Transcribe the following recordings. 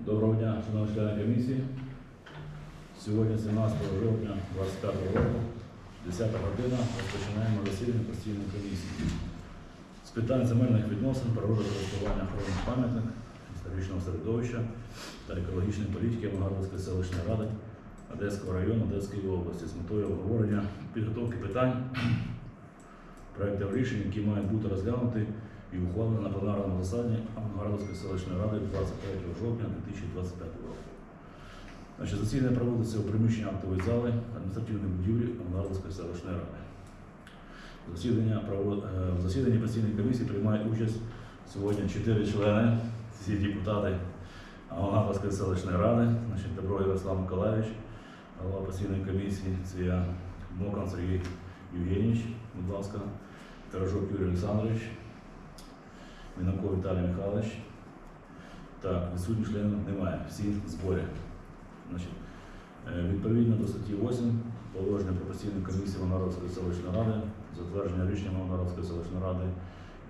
Доброго дня, шановні члени комісії. Сьогодні 17 жовтня 25 року, 10 година, розпочинаємо засідання постійної комісії з питань земельних відносин, природокористування охорони пам'ятник, історичного середовища та екологічної політики Авангардовської селищної ради Одеського району Одеської області з метою обговорення підготовки питань, проєктів рішень, які мають бути розглянуті і ухвалено на пленарному засіданні Авангардовської селищної ради 23 жовтня 2025 року. Значить, засідання проводиться у приміщенні актової зали адміністративної будівлі Авангардовської селищної ради. Засідання е, В засіданні постійної комісії приймають участь сьогодні чотири члени, всі депутати Авангардовської селищної ради, значить, Добро Ярослав Миколаївич, голова постійної комісії, це я Мокан Сергій Євгенійович, будь ласка, Торожок Юрій Олександрович, Мінаков Віталій Михайлович. Так, відсутніх членів немає, всі в зборі. Значить, е, відповідно до статті 8 положення про постійну комісію Монародської селищної ради, затвердження рішення Монародської селищної ради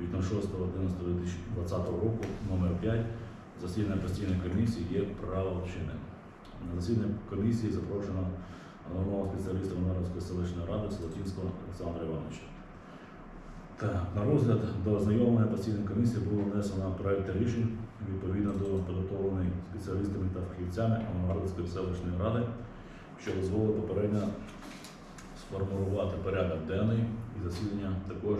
від 06.11.2020 року номер 5 засідання постійної комісії є правочинним. На засідання комісії запрошено головного спеціаліста Монародської селищної ради Солотінського Олександра Івановича. Так, на розгляд до ознайомлення постійної комісії було внесено проект рішень відповідно до підготовлених спеціалістами та фахівцями Авангардовської селищної ради, що дозволило попередньо сформувати порядок денний і засідання також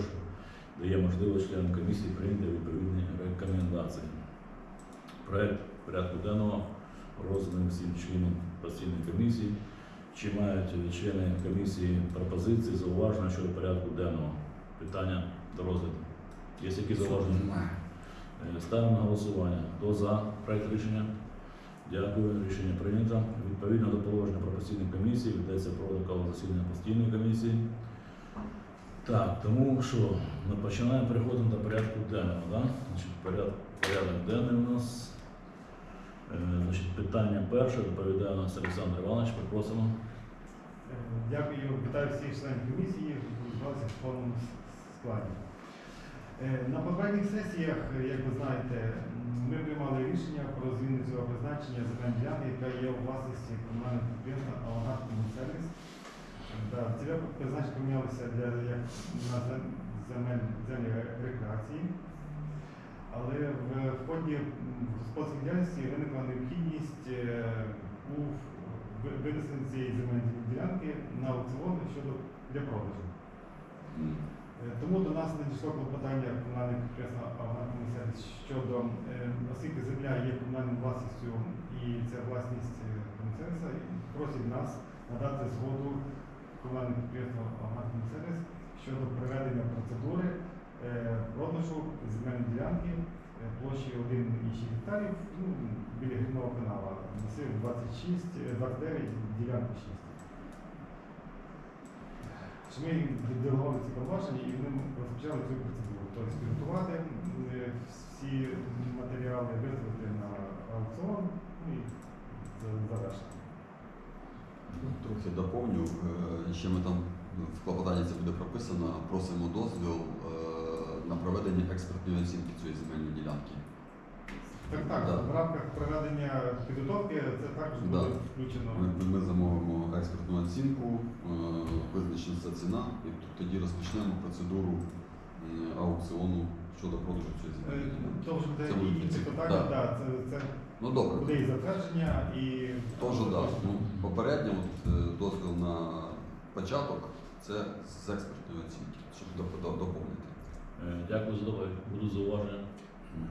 дає можливість членам комісії прийняти відповідні рекомендації. Проект порядку денного розданий всім членам постійної комісії. Чи мають члени комісії пропозиції, зауваження щодо порядку денного? Питання до розгляду. Є які зауваження? Немає. Е, Ставимо на голосування. Хто за проект рішення? Дякую. Рішення прийнято. Відповідно до положення про постійну комісію ведеться протокол засідання постійної комісії. Так, тому що ми починаємо переходимо до порядку денного. Да? Значить, поряд, порядок денний у нас. Е, Значить, питання перше доповідає у нас Олександр Іванович. Попросимо. Дякую, вітаю всіх членів комісії, в повному складі. Е, На попередніх сесіях, е, як ви знаєте, ми приймали рішення про зміну цього призначення ділянки, яка є у власності комунального підприємства «Авангард Комунсервіс». Да, призначення помінялося для як на земель землі рекреації. Але в, в ході господарської діяльності виникла необхідність е, у ви- винесення цієї земельної ділянки на аукціон щодо для продажу. Е, Тому до нас надійшло клопотання комунального підприємства щодо, е, оскільки земля є комунальною власністю і це власність е, комунсервіса, і просять нас надати згоду комунального підприємства «Авангард-Комунсервіс» щодо проведення процедури продажу земельної ділянки площею 1,6 гектарів ну, біля Грибного канала. Масив 26, е, 29, ділянка 6. Що ми їм ці повноваження і вони розпочали цю процедуру. Тобто підготувати е, всі матеріали, виставити на аукціон ну, і завершити. Ну, Трохи доповню. Е, Ще ми там в клопотанні це буде прописано. Просимо дозвіл е, на проведення експертної оцінки цієї земельної ділянки. Так, так, Да. в рамках проведення підготовки це також Да. буде включено. Ми, ми замовимо експертну оцінку, е, визначиться ціна, і т- тоді розпочнемо процедуру м, аукціону щодо продажу цієї Е, ділянки. Буде Це буде і інше ці- питання, да. да, це, це Ну добре. буде і затвердження, і Тож, да. Ну, попередньо от, е, дозвіл на початок це з експертної оцінки, щоб доп- доп- доповнити. Е, Дякую за доповідь. Будуть зауваження. Е,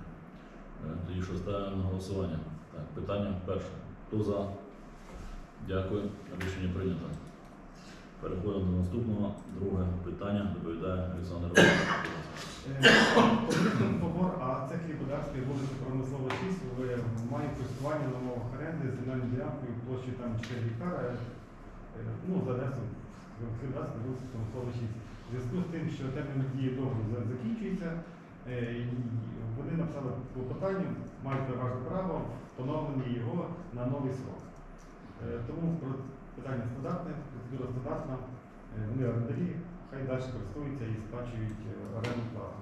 Тоді що ставимо на голосування. Так, питання перше. Хто за? Дякую. Рішення прийнято. Переходимо до наступного. Друге питання доповідає Олександр побор, а це хлібодарство і вулиця Промислова 6 в- має користування на умовах оренди земельною ділянкою площею там 4 гектара, е, ну, за адресою хлібодарства вулиця Промислова 6. В зв'язку з тим, що термін дії договору закінчується, е, вони написали клопотання, мають переважне право в його на новий срок. Е, Тому питання стандартне, процедура стандартна, Е, вони орендарі, хай далі користуються і сплачують е, оренду плату.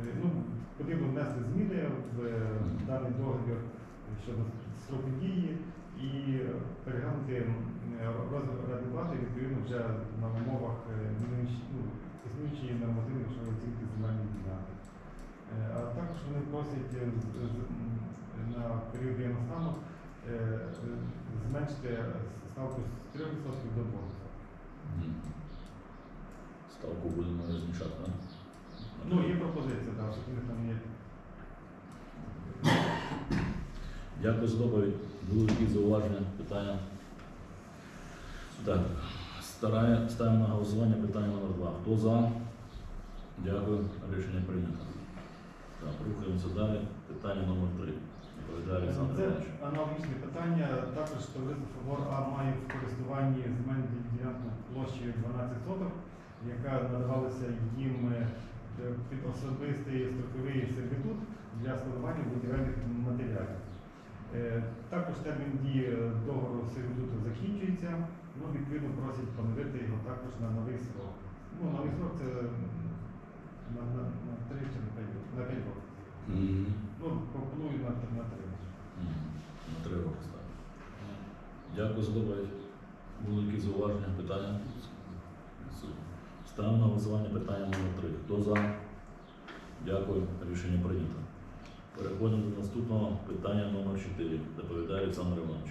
Е, Ну, потрібно внести зміни в е, даний договір щодо строку дії і переглянути розгляд влади відповідно вже на умовах е, ну, існуючої нормативної грошової оцінки земельної ділянки. Е, А також вони просять е, на період воєнного стану е, зменшити ставку з 3% до 2%. Мгм. Ставку будемо змішати, так? Ну, є пропозиція, так, щоб них там є. Дякую за доповідь. Були якісь зауваження, питання? Так, старає, ставимо на голосування питання номер два. Хто за? Дякую. Рішення прийнято. Так, рухаємося далі. Питання номер три. Відповідає Це аналогічне питання. Також товариство Фавор А має в користуванні земельну ділянку площею 12 соток, яка надавалася їм е, під особистий строковий сервітут для складування будівельних матеріалів. Е, Також термін дії договору сервітуту закінчується. Ну, відповідно, просять поновити його також на новий срок. Ну, новий срок це на, на, на 3 чи на 5 років. На 5 років. Ну, пропоную на, на 3 роки. На три роки ставимо. Дякую за доповідь. Були якісь зауваження, питання? Ставимо на голосування питання номер три. Хто за? Дякую. Рішення прийнято. Переходимо до наступного питання номер 4. Доповідає Олександр Іванович.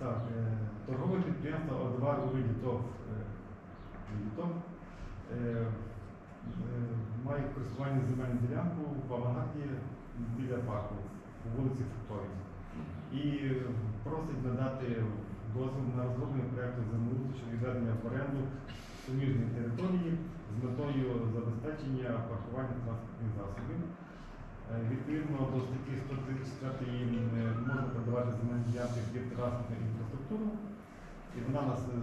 Так, е, торгове підприємство Одвар у виді ТОВ, виді ТОВ, е, має в користуванні земельну ділянку в авангарді біля парку по вулиці Фруктовій. І просить надати дозвіл на розроблення проєкту щодо відведення в оренду суміжної території з метою забезпечення паркування транспортних засобів. Е, Відповідно до статті 134 е, можна продавати земельні ділянки під транспортну інфраструктуру. І вона нас е,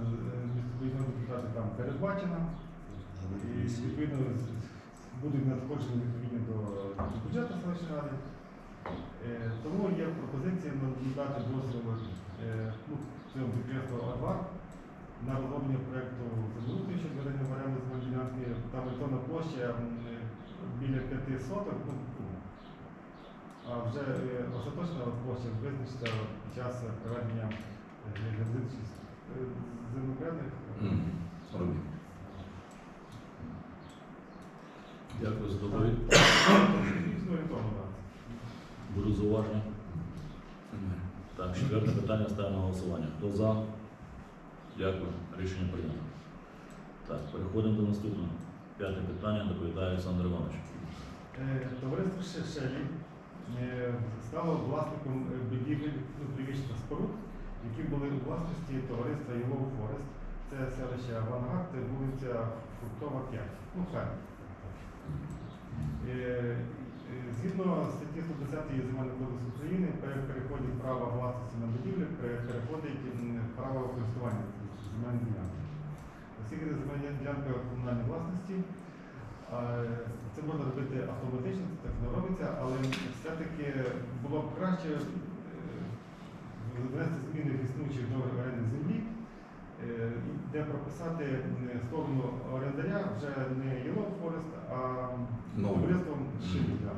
депутати там передбачена. І відповідно будуть надходжені відповідні до, бюджету селищної ради. Тому є пропозиція надати дозвіл ну, цьому підприємству Адвар на розроблення проєкту землеустрою щодо ведення в оренду земельної ділянки. Там орієнтовна площа біля 5 соток. Ну, вже е, остаточна площа визначиться під час проведення е, е, землепорядних. Мгм. Робіть. Дякую за доповідь. Так. Зауваження? Так, четверте питання ставимо на голосування. Хто за? Дякую. Рішення прийнято. Так, переходимо до наступного. П'яте питання доповідає Олександр Іванович. Товариство Шешелі е, стало власником е, будівель ну, споруд, які були у власності товариства Yellow Forest. Це селище Авангард, це вулиця Фруктова 5. Ну. Е, е, Згідно статті 110 Земельного кодексу України, при переході права власності на будівлю переходить право користування земельної ділянки. Оскільки земельна ділянка в комунальній власності, це можна робити автоматично, це так не робиться, але все-таки було б краще е, внести зміни в існуючих договір оренди землі, е, де прописати сторону орендаря вже не Yellow Forest, а товариством Шиліка.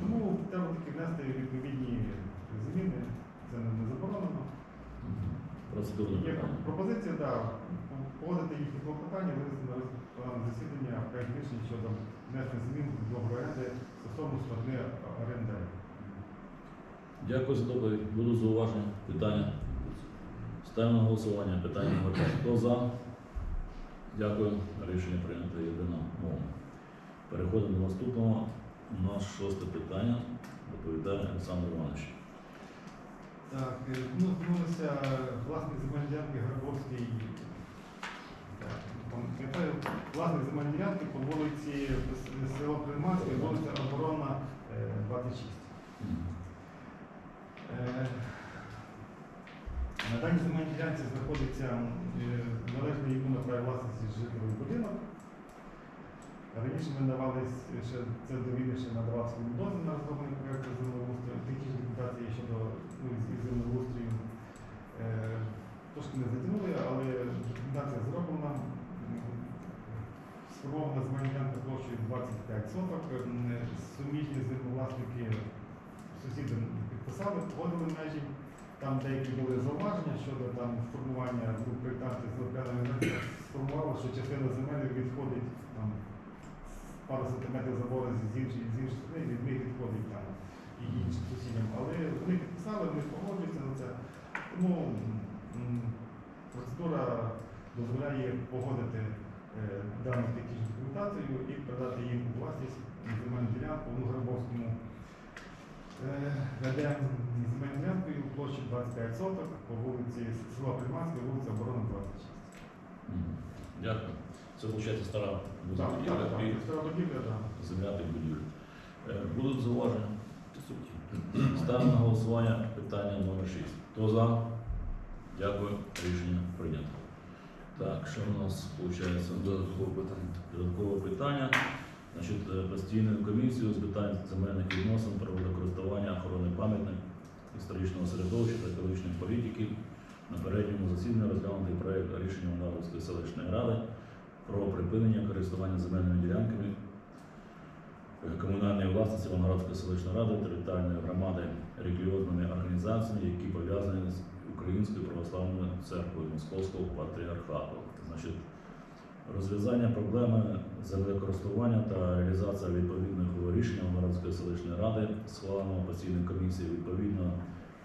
Тому треба таки внести відповідні зміни, це не не заборонено. Є пропозиція, да, погодити їхні клопотання, винести на розгляд засідання проект рішення щодо внесення змін до оренди стосовно сторони орендаря. Дякую за доповідь. Будуть зауваження, питання. Ставимо на голосування питання номер 5. Хто за? Дякую. Рішення прийнято єдиномовно. Переходимо до наступного. У нас шосте питання. Доповідає Олександр Іванович. Так, е, ну, звернулися власник земельної ділянки Грабовський. Так, власник земельної ділянки по вулиці село Приманське, вулиця Оборона е, 26. Е, На даній земельній ділянці знаходиться е, належний йому на праві власності житловий будинок. Раніше ми надавали с- ще це до війни ще надавав свою дозвіл на розроблення проєкту землеустрою, технічної документації щодо ну, землеустрою. Е, Трошки не затягнули, але документація зроблена. М, Сформована земельна ділянка площею 25 соток. М, Суміжні землевласники сусіди підписали, погодили межі. Там деякі були зауваження щодо там формування груп проєктантів з організації сформувало, що частина земель відходить там пару сантиметрів забору з іншої з іншої сторони, від них відходить там і іншим сусідям. Але вони підписали, вони погоджуються на це. Тому процедура дозволяє погодити е, дану технічну документацію і передати їм у власність земельну ділянку в Грабовському. Ведемо земельну ділянкою площі 25 соток по вулиці села Приманська, вулиця Оборона 26. Дякую. Це виходить стара Так, будівля так, так. і Стара будівля, так. земля під будівлю. Е, Будуть зауваження? Ставимо на голосування питання номер 6. Хто за? Дякую. Рішення прийнято. Так, що у нас виходить? Додаткове питання. Додаткове питання. Значить, е, постійною комісією з питань земельних відносин, природокористування, охорони пам'ятник, історичного середовища та екологічної політики на передньому засіданні розглянутий проект рішення Вандаловської селищної ради про припинення користування земельними ділянками е, комунальної власності Ванградської селищної ради, територіальної громади релігіозними організаціями, які пов'язані з Українською православною церквою Московського патріархату. Значить, розв'язання проблеми землекористування та реалізація відповідних рішень Ванградської селищної ради, схваленого постійною комісією відповідно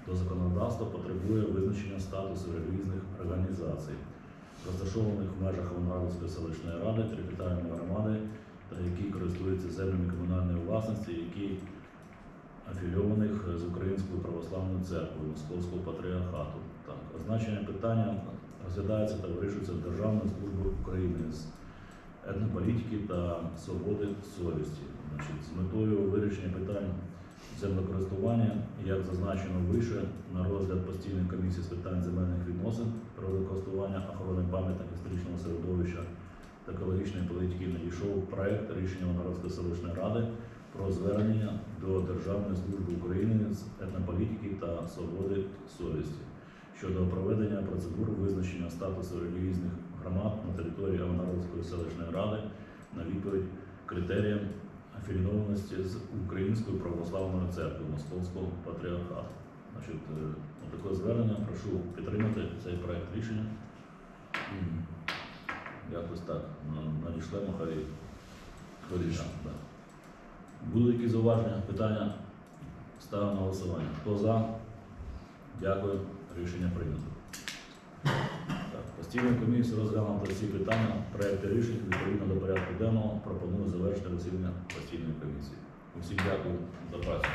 до законодавства, потребує визначення статусу релігійних організацій, розташованих в межах Ванградської селищної ради, територіальної громади та які користуються землями комунальної власності, які афільованих з Українською православною церквою Московського патріархату. Так, означення питання розглядається та вирішується Державною службою України з етнополітики та свободи совісті. Значить, з метою вирішення питань землекористування, як зазначено вище, на розгляд постійної комісії з питань земельних відносин, природокористування, охорони пам'яток історичного середовища та екологічної політики надійшов проект рішення Новгородської селищної ради про звернення до Державної служби України з етнополітики та свободи совісті щодо проведення процедур визначення статусу релігійних громад на території Авангародської селищної ради на відповідь критеріям афілійованості з Українською православною церквою Московського патріархату. Значить, е, таке звернення прошу підтримати цей проект рішення. Якось так. на- Надішлемо хай вирішимо. Будуть якісь зауваження, питання? Ставимо на голосування. Хто за? Дякую. Рішення прийнято. Так, постійна комісія розглянула всі питання, проекти рішень відповідно до порядку денного. Пропоную завершити засідання постійної комісії. Усім дякую за працю.